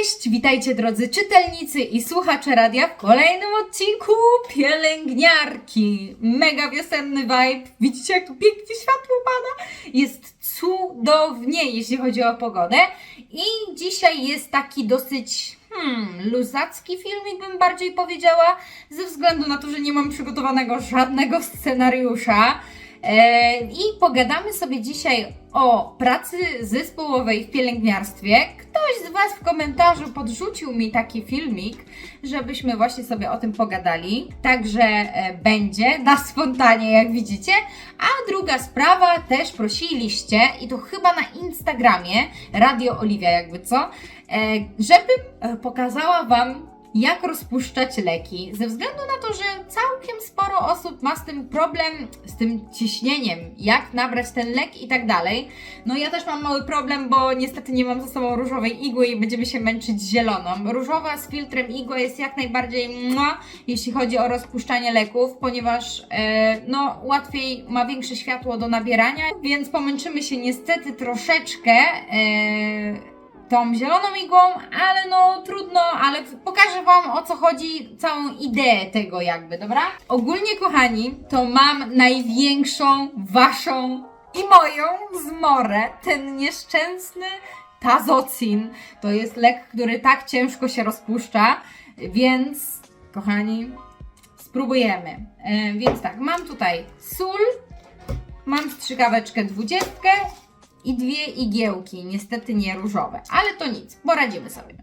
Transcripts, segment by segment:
Cześć, witajcie drodzy czytelnicy i słuchacze radia w kolejnym odcinku Pielęgniarki. Mega wiosenny vibe. Widzicie jak tu pięknie światło pada? Jest cudownie, jeśli chodzi o pogodę. I dzisiaj jest taki dosyć hmm, luzacki filmik, bym bardziej powiedziała, ze względu na to, że nie mam przygotowanego żadnego scenariusza. E, I pogadamy sobie dzisiaj o pracy zespołowej w pielęgniarstwie. Ktoś z Was w komentarzu podrzucił mi taki filmik, żebyśmy właśnie sobie o tym pogadali. Także e, będzie na spontanie, jak widzicie. A druga sprawa, też prosiliście, i to chyba na Instagramie, Radio Oliwia, jakby co, e, żebym pokazała Wam jak rozpuszczać leki, ze względu na to, że całkiem sporo osób ma z tym problem, z tym ciśnieniem, jak nabrać ten lek i tak dalej. No ja też mam mały problem, bo niestety nie mam ze sobą różowej igły i będziemy się męczyć zieloną. Różowa z filtrem igła jest jak najbardziej mua, jeśli chodzi o rozpuszczanie leków, ponieważ e, no łatwiej ma większe światło do nabierania, więc pomęczymy się niestety troszeczkę. E, tą zieloną igłą, ale no trudno, ale pokażę Wam o co chodzi, całą ideę tego jakby, dobra? Ogólnie kochani, to mam największą Waszą i moją zmorę, ten nieszczęsny tazocin. To jest lek, który tak ciężko się rozpuszcza, więc kochani, spróbujemy. E, więc tak, mam tutaj sól, mam strzykaweczkę dwudziestkę i dwie igiełki, niestety nie różowe, ale to nic, poradzimy sobie.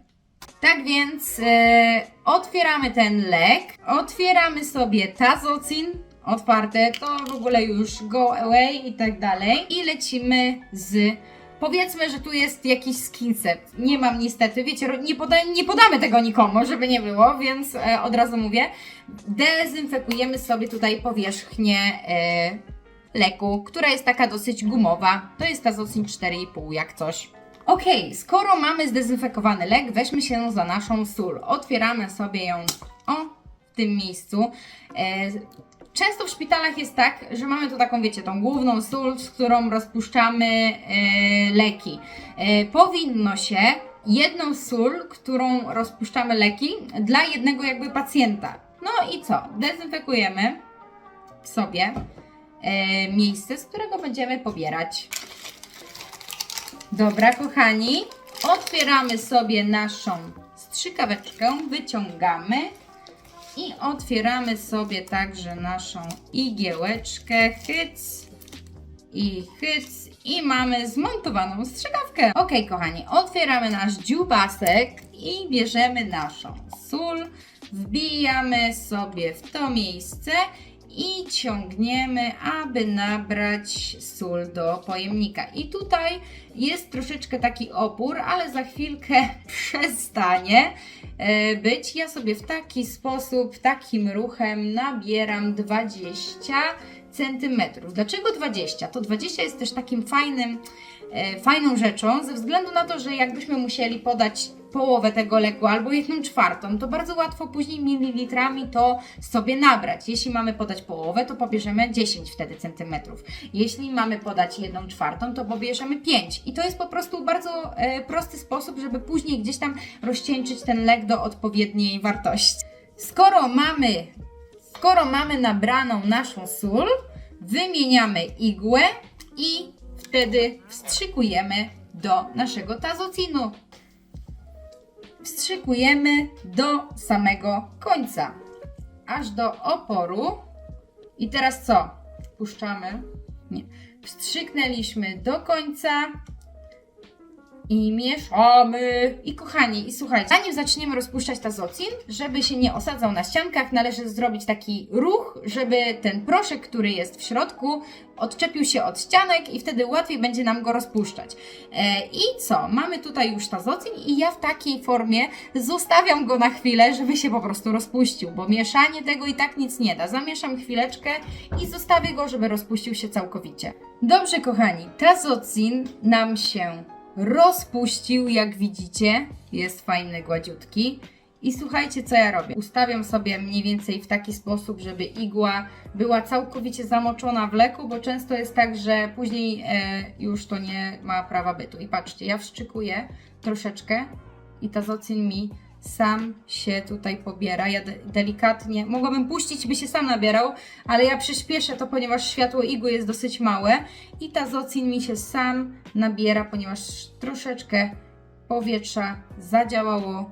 Tak więc e, otwieramy ten lek, otwieramy sobie tazocin, otwarte, to w ogóle już go away i tak dalej i lecimy z Powiedzmy, że tu jest jakiś skinset. Nie mam niestety, wiecie, nie, poda nie podamy tego nikomu, żeby nie było, więc e, od razu mówię. Dezynfekujemy sobie tutaj powierzchnię e, leku, która jest taka dosyć gumowa. To jest tazocin 4,5 jak coś. Ok, skoro mamy zdezynfekowany lek, weźmy się za naszą sól. Otwieramy sobie ją o, w tym miejscu. E, często w szpitalach jest tak, że mamy tu taką, wiecie, tą główną sól, z którą rozpuszczamy e, leki. E, powinno się jedną sól, którą rozpuszczamy leki, dla jednego jakby pacjenta. No i co? Dezynfekujemy sobie miejsce, z którego będziemy pobierać. Dobra, kochani, otwieramy sobie naszą strzykaweczkę, wyciągamy i otwieramy sobie także naszą igiełeczkę, hyc i hyc i mamy zmontowaną strzykawkę. Ok, kochani, otwieramy nasz dziubasek i bierzemy naszą sól, wbijamy sobie w to miejsce i ciągniemy, aby nabrać sól do pojemnika. I tutaj jest troszeczkę taki opór, ale za chwilkę przestanie e, być. Ja sobie w taki sposób, takim ruchem nabieram 20 centymetrów. Dlaczego 20? To 20 jest też takim fajnym, e, fajną rzeczą, ze względu na to, że jakbyśmy musieli podać połowę tego leku albo jedną czwartą, to bardzo łatwo później mililitrami to sobie nabrać. Jeśli mamy podać połowę, to pobierzemy 10 wtedy centymetrów. Jeśli mamy podać jedną czwartą, to pobierzemy 5. I to jest po prostu bardzo e, prosty sposób, żeby później gdzieś tam rozcieńczyć ten lek do odpowiedniej wartości. Skoro mamy, skoro mamy nabraną naszą sól, wymieniamy igłę i wtedy wstrzykujemy do naszego tazocinu wstrzykujemy do samego końca, aż do oporu. I teraz co? Puszczamy. Nie. Wstrzyknęliśmy do końca i mieszamy. I kochani, i słuchajcie, zanim zaczniemy rozpuszczać tazocin, żeby się nie osadzał na ściankach, należy zrobić taki ruch, żeby ten proszek, który jest w środku, odczepił się od ścianek i wtedy łatwiej będzie nam go rozpuszczać. E, I co? Mamy tutaj już tazocin i ja w takiej formie zostawiam go na chwilę, żeby się po prostu rozpuścił, bo mieszanie tego i tak nic nie da. Zamieszam chwileczkę i zostawię go, żeby rozpuścił się całkowicie. Dobrze, kochani, tazocin nam się rozpuścił, jak widzicie. Jest fajny, gładziutki. I słuchajcie, co ja robię. Ustawiam sobie mniej więcej w taki sposób, żeby igła była całkowicie zamoczona w leku, bo często jest tak, że później e, już to nie ma prawa bytu. I patrzcie, ja wszczykuję troszeczkę i tazocin mi sam się tutaj pobiera. Ja de delikatnie, mogłabym puścić, by się sam nabierał, ale ja przyspieszę to, ponieważ światło igły jest dosyć małe i tazocin mi się sam nabiera, ponieważ troszeczkę powietrza zadziałało.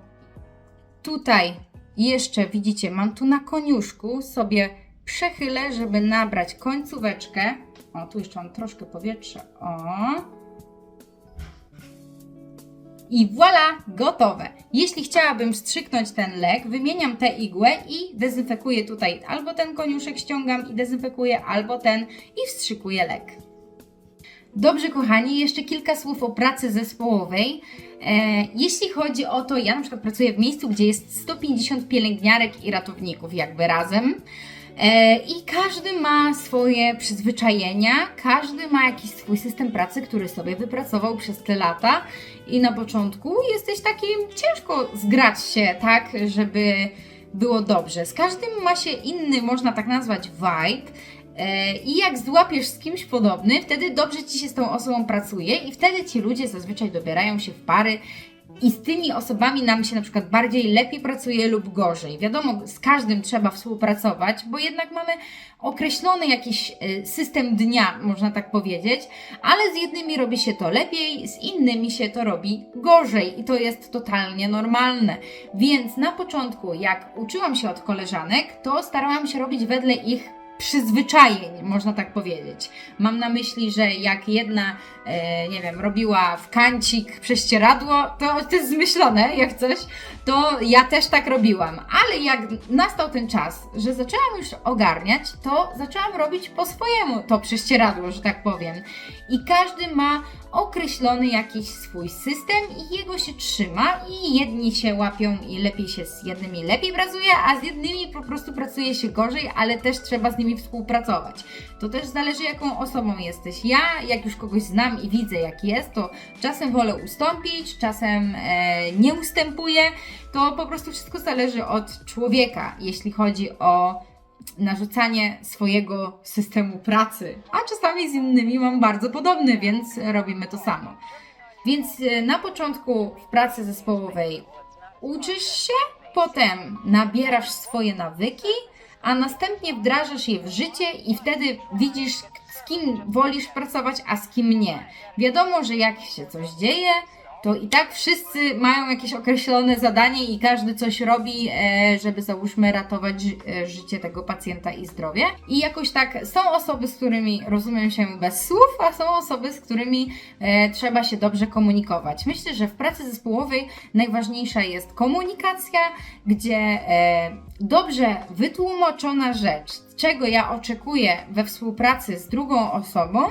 Tutaj jeszcze widzicie, mam tu na koniuszku sobie przechylę, żeby nabrać końcóweczkę. O, tu jeszcze mam troszkę powietrza. O. I voilà, gotowe. Jeśli chciałabym wstrzyknąć ten lek, wymieniam tę igłę i dezynfekuję tutaj. Albo ten koniuszek ściągam i dezynfekuję, albo ten i wstrzykuję lek. Dobrze, kochani, jeszcze kilka słów o pracy zespołowej. E, jeśli chodzi o to, ja na przykład pracuję w miejscu, gdzie jest 150 pielęgniarek i ratowników, jakby razem. E, I każdy ma swoje przyzwyczajenia, każdy ma jakiś swój system pracy, który sobie wypracował przez te lata. I na początku jesteś takim ciężko zgrać się, tak, żeby było dobrze. Z każdym ma się inny, można tak nazwać, vibe. E, I jak złapiesz z kimś podobny, wtedy dobrze ci się z tą osobą pracuje, i wtedy ci ludzie zazwyczaj dobierają się w pary. I z tymi osobami nam się na przykład bardziej lepiej pracuje lub gorzej. Wiadomo, z każdym trzeba współpracować, bo jednak mamy określony jakiś y, system dnia, można tak powiedzieć, ale z jednymi robi się to lepiej, z innymi się to robi gorzej i to jest totalnie normalne. Więc na początku, jak uczyłam się od koleżanek, to starałam się robić wedle ich przyzwyczajeń, można tak powiedzieć. Mam na myśli, że jak jedna, e, nie wiem, robiła w kancik prześcieradło, to to jest zmyślone, jak coś, to ja też tak robiłam. Ale jak nastał ten czas, że zaczęłam już ogarniać, to zaczęłam robić po swojemu to prześcieradło, że tak powiem. I każdy ma określony jakiś swój system i jego się trzyma i jedni się łapią i lepiej się z jednymi lepiej pracuje, a z jednymi po prostu pracuje się gorzej, ale też trzeba z nimi współpracować. To też zależy jaką osobą jesteś. Ja jak już kogoś znam i widzę jak jest, to czasem wolę ustąpić, czasem e, nie ustępuję. To po prostu wszystko zależy od człowieka, jeśli chodzi o narzucanie swojego systemu pracy, a czasami z innymi mam bardzo podobny, więc robimy to samo. Więc e, na początku w pracy zespołowej uczysz się, potem nabierasz swoje nawyki, a następnie wdrażasz je w życie i wtedy widzisz, z kim wolisz pracować, a z kim nie. Wiadomo, że jak się coś dzieje, to i tak wszyscy mają jakieś określone zadanie i każdy coś robi, e, żeby załóżmy ratować e, życie tego pacjenta i zdrowie. I jakoś tak są osoby, z którymi rozumiem się bez słów, a są osoby, z którymi e, trzeba się dobrze komunikować. Myślę, że w pracy zespołowej najważniejsza jest komunikacja, gdzie dobrze wytłumaczona rzecz, czego ja oczekuję we współpracy z drugą osobą,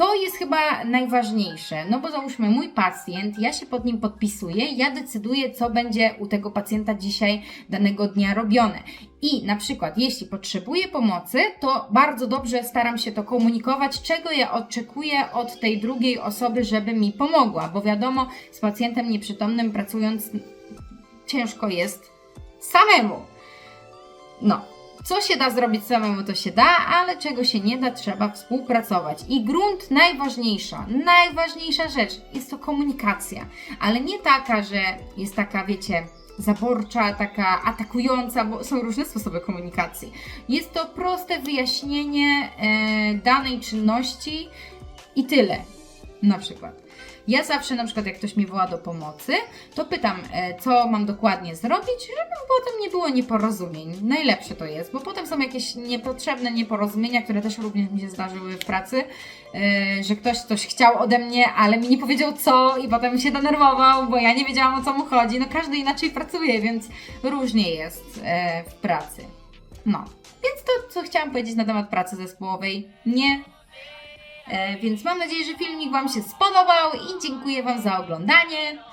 to jest chyba najważniejsze, no bo załóżmy mój pacjent, ja się pod nim podpisuję, ja decyduję, co będzie u tego pacjenta dzisiaj, danego dnia robione. I na przykład, jeśli potrzebuję pomocy, to bardzo dobrze staram się to komunikować, czego ja oczekuję od tej drugiej osoby, żeby mi pomogła, bo wiadomo, z pacjentem nieprzytomnym pracując ciężko jest samemu. No, co się da zrobić samemu, to się da, ale czego się nie da, trzeba współpracować. I grunt najważniejsza, najważniejsza rzecz jest to komunikacja, ale nie taka, że jest taka, wiecie, zaborcza, taka atakująca, bo są różne sposoby komunikacji. Jest to proste wyjaśnienie e, danej czynności i tyle. Na przykład. Ja zawsze, na przykład, jak ktoś mi woła do pomocy, to pytam, e, co mam dokładnie zrobić, żeby potem nie było nieporozumień. Najlepsze to jest, bo potem są jakieś niepotrzebne nieporozumienia, które też również mi się zdarzyły w pracy, e, że ktoś coś chciał ode mnie, ale mi nie powiedział co i potem się denerwował, bo ja nie wiedziałam o co mu chodzi. No każdy inaczej pracuje, więc różnie jest e, w pracy. No, więc to, co chciałam powiedzieć na temat pracy zespołowej, nie Więc mam nadzieję, że filmik Wam się spodobał i dziękuję Wam za oglądanie.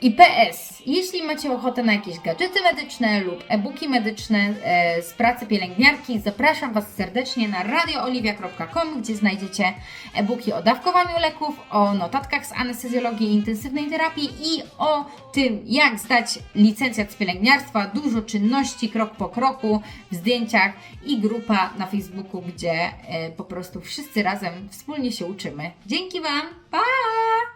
I PS, jeśli macie ochotę na jakieś gadżety medyczne lub e-booki medyczne e, z pracy pielęgniarki, zapraszam Was serdecznie na radiooliwia.com, gdzie znajdziecie e-booki o dawkowaniu leków, o notatkach z anestezjologii i intensywnej terapii i o tym, jak zdać licencjat z pielęgniarstwa, dużo czynności krok po kroku w zdjęciach i grupa na Facebooku, gdzie e, po prostu wszyscy razem wspólnie się uczymy. Dzięki Wam, pa!